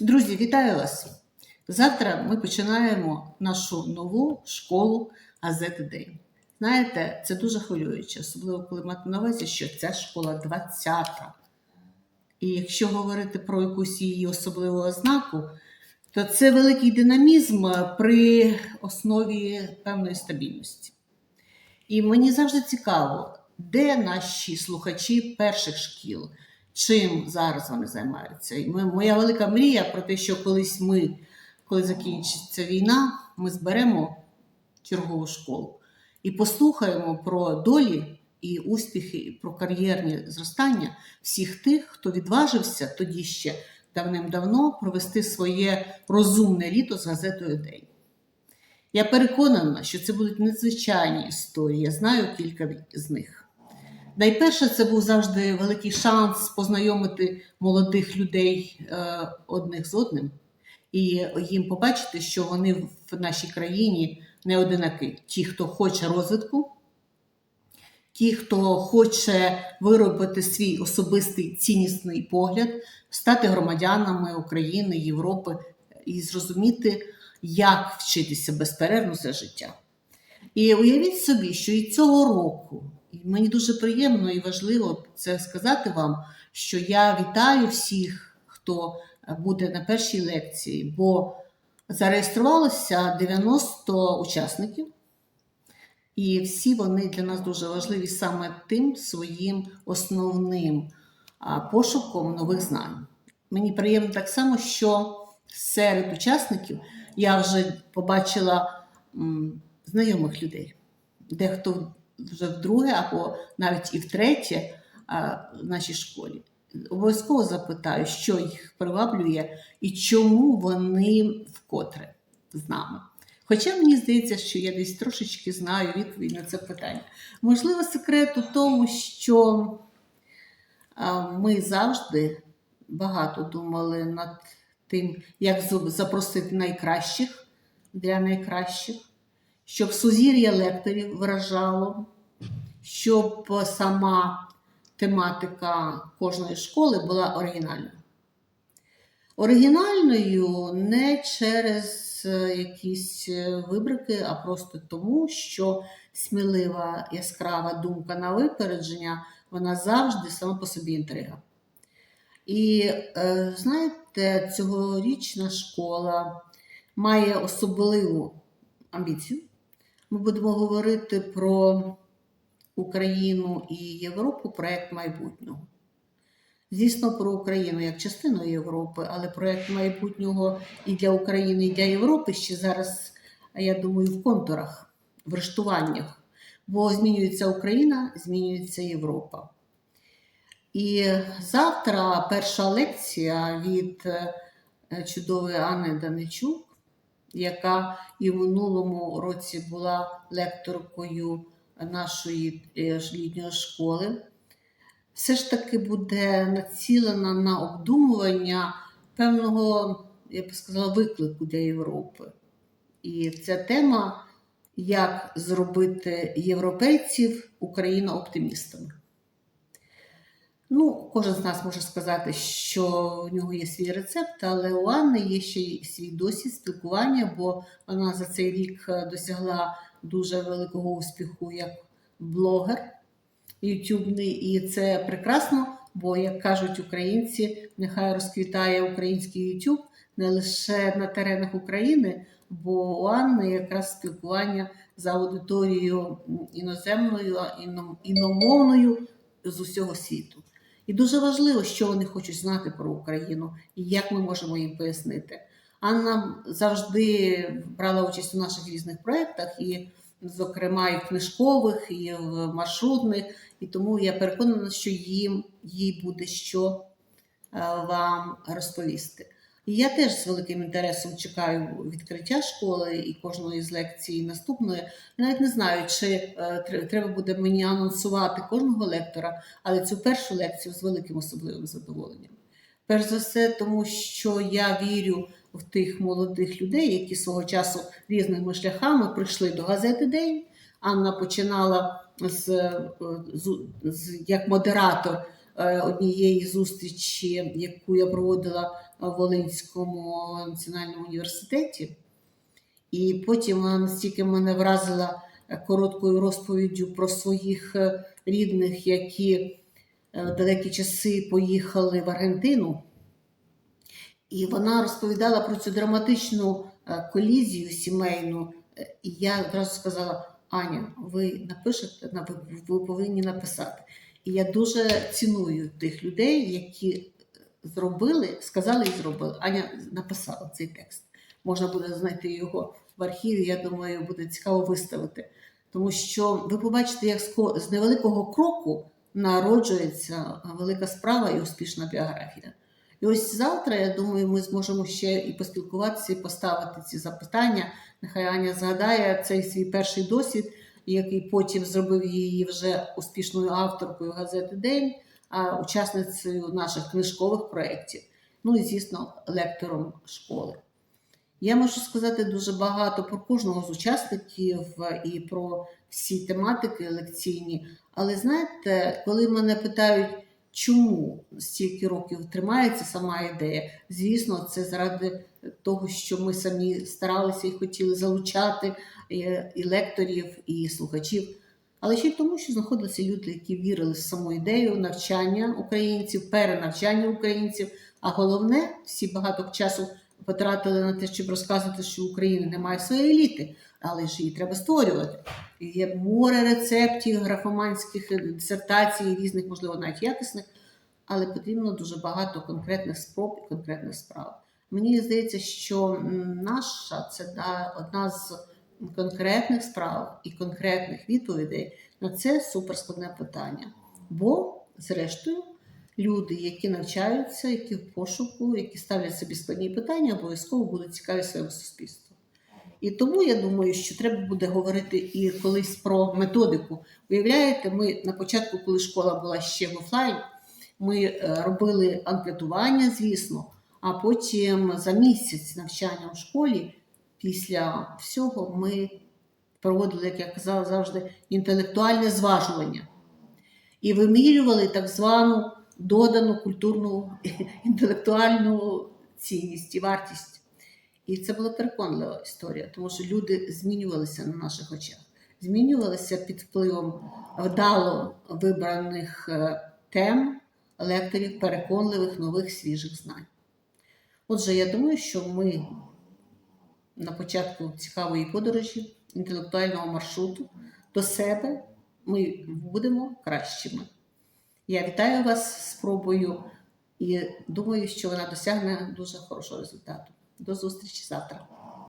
Друзі, вітаю вас! Завтра ми починаємо нашу нову школу газети День. Знаєте, це дуже хвилююче, особливо коли мати на увазі, що ця школа 20-та. І якщо говорити про якусь її особливу ознаку, то це великий динамізм при основі певної стабільності. І мені завжди цікаво, де наші слухачі перших шкіл, чим зараз вони займаються. І ми, моя велика мрія про те, що колись ми, коли закінчиться війна, ми зберемо чергову школу і послухаємо про долі і успіхи, і про кар'єрні зростання всіх тих, хто відважився тоді ще давним-давно провести своє розумне літо з газетою День. Я переконана, що це будуть надзвичайні історії. Я знаю кілька з них. Найперше, це був завжди великий шанс познайомити молодих людей е, одних з одним і їм побачити, що вони в нашій країні не одинаки. Ті, хто хоче розвитку, ті, хто хоче виробити свій особистий ціннісний погляд, стати громадянами України, Європи і зрозуміти, як вчитися безперервно все життя. І уявіть собі, що і цього року, і мені дуже приємно і важливо це сказати вам, що я вітаю всіх, хто буде на першій лекції, бо зареєструвалося 90 учасників, і всі вони для нас дуже важливі саме тим своїм основним пошуком нових знань. Мені приємно так само, що серед учасників я вже побачила знайомих людей, дехто вже вдруге або навіть і втретє в нашій школі. Обов'язково запитаю, що їх приваблює і чому вони вкотре з нами. Хоча мені здається, що я десь трошечки знаю відповідь на це питання. Можливо, секрет у тому, що ми завжди багато думали над тим, як запросити найкращих для найкращих, щоб сузір'я лекторів виражало, щоб сама тематика кожної школи була оригінальною. Оригінальною не через якісь вибрики, а просто тому, що смілива яскрава думка на випередження, вона завжди сама по собі інтрига. І знаєте, цьогорічна школа має особливу амбіцію. Ми будемо говорити про Україну і Європу проєкт майбутнього. Звісно, про Україну як частину Європи, але проєкт майбутнього і для України, і для Європи ще зараз, я думаю, в контурах, в рештуваннях. Бо змінюється Україна, змінюється Європа. І завтра перша лекція від чудової Анни Даничук, яка і в минулому році була лекторкою нашої літньої школи, все ж таки буде націлена на обдумування певного, я б сказала, виклику для Європи. І ця тема, як зробити європейців Україно-оптимістами. Ну, кожен з нас може сказати, що в нього є свій рецепт, але у Анни є ще й свій досвід спілкування, бо вона за цей рік досягла дуже великого успіху як блогер ютубний. І це прекрасно, бо, як кажуть українці, нехай розквітає український YouTube не лише на теренах України, бо у Анни якраз спілкування з аудиторією іноземною, іномовною з усього світу. І дуже важливо, що вони хочуть знати про Україну і як ми можемо їм пояснити. Анна завжди брала участь у наших різних проєктах, і, зокрема, і в книжкових, і в маршрутних. І тому я переконана, що їм їй буде що вам розповісти. І я теж з великим інтересом чекаю відкриття школи і кожної з лекцій наступної. Навіть не знаю, чи треба буде мені анонсувати кожного лектора, але цю першу лекцію з великим особливим задоволенням. Перш за все, тому що я вірю в тих молодих людей, які свого часу різними шляхами прийшли до газети День. Анна починала з, з, з як модератор однієї зустрічі, яку я проводила Волинському національному університеті. І потім вона настільки мене вразила е, короткою розповіддю про своїх е, рідних, які е, в далекі часи поїхали в Аргентину. І вона розповідала про цю драматичну е, колізію сімейну. Е, І я одразу сказала: Аня, ви напишете, ви повинні написати. І я дуже ціную тих людей, які зробили, сказали і зробили. Аня написала цей текст. Можна буде знайти його в архіві. Я думаю, буде цікаво виставити. Тому що ви побачите, як з невеликого кроку народжується велика справа і успішна біографія. І ось завтра, я думаю, ми зможемо ще і поспілкуватися, і поставити ці запитання. Нехай Аня згадає цей свій перший досвід, який потім зробив її вже успішною авторкою газети День, учасницею наших книжкових проєктів. Ну і, звісно, лектором школи. Я можу сказати дуже багато про кожного з учасників і про всі тематики лекційні. Але знаєте, коли мене питають, чому стільки років тримається сама ідея, звісно, це заради того, що ми самі старалися і хотіли залучати і, і лекторів, і слухачів. Але ще й тому, що знаходилися люди, які вірили в саму ідею навчання українців, перенавчання українців. А головне, всі багато часу потратили на те, щоб розказувати, що в Україні немає своєї еліти, але ж її треба створювати. Є море рецептів, графоманських дисертацій, різних, можливо, навіть якісних, але потрібно дуже багато конкретних спроб і конкретних справ. Мені здається, що наша це да, одна з конкретних справ і конкретних відповідей на це суперскладне питання. Бо, зрештою, люди, які навчаються, які в пошуку, які ставлять собі складні питання, обов'язково будуть цікаві своєму суспільству. І тому я думаю, що треба буде говорити і колись про методику. Уявляєте, ми на початку, коли школа була ще в офлайн, ми е, робили анкетування, звісно, а потім за місяць навчання в школі, після всього, ми проводили, як я казала завжди, інтелектуальне зважування і вимірювали так звану додану культурну інтелектуальну цінність і вартість. І це була переконлива історія, тому що люди змінювалися на наших очах, змінювалися під впливом вдало вибраних е, тем, лекторів, переконливих, нових, свіжих знань. Отже, я думаю, що ми на початку цікавої подорожі, інтелектуального маршруту до себе ми будемо кращими. Я вітаю вас з і думаю, що вона досягне дуже хорошого результату. До зустрічі завтра.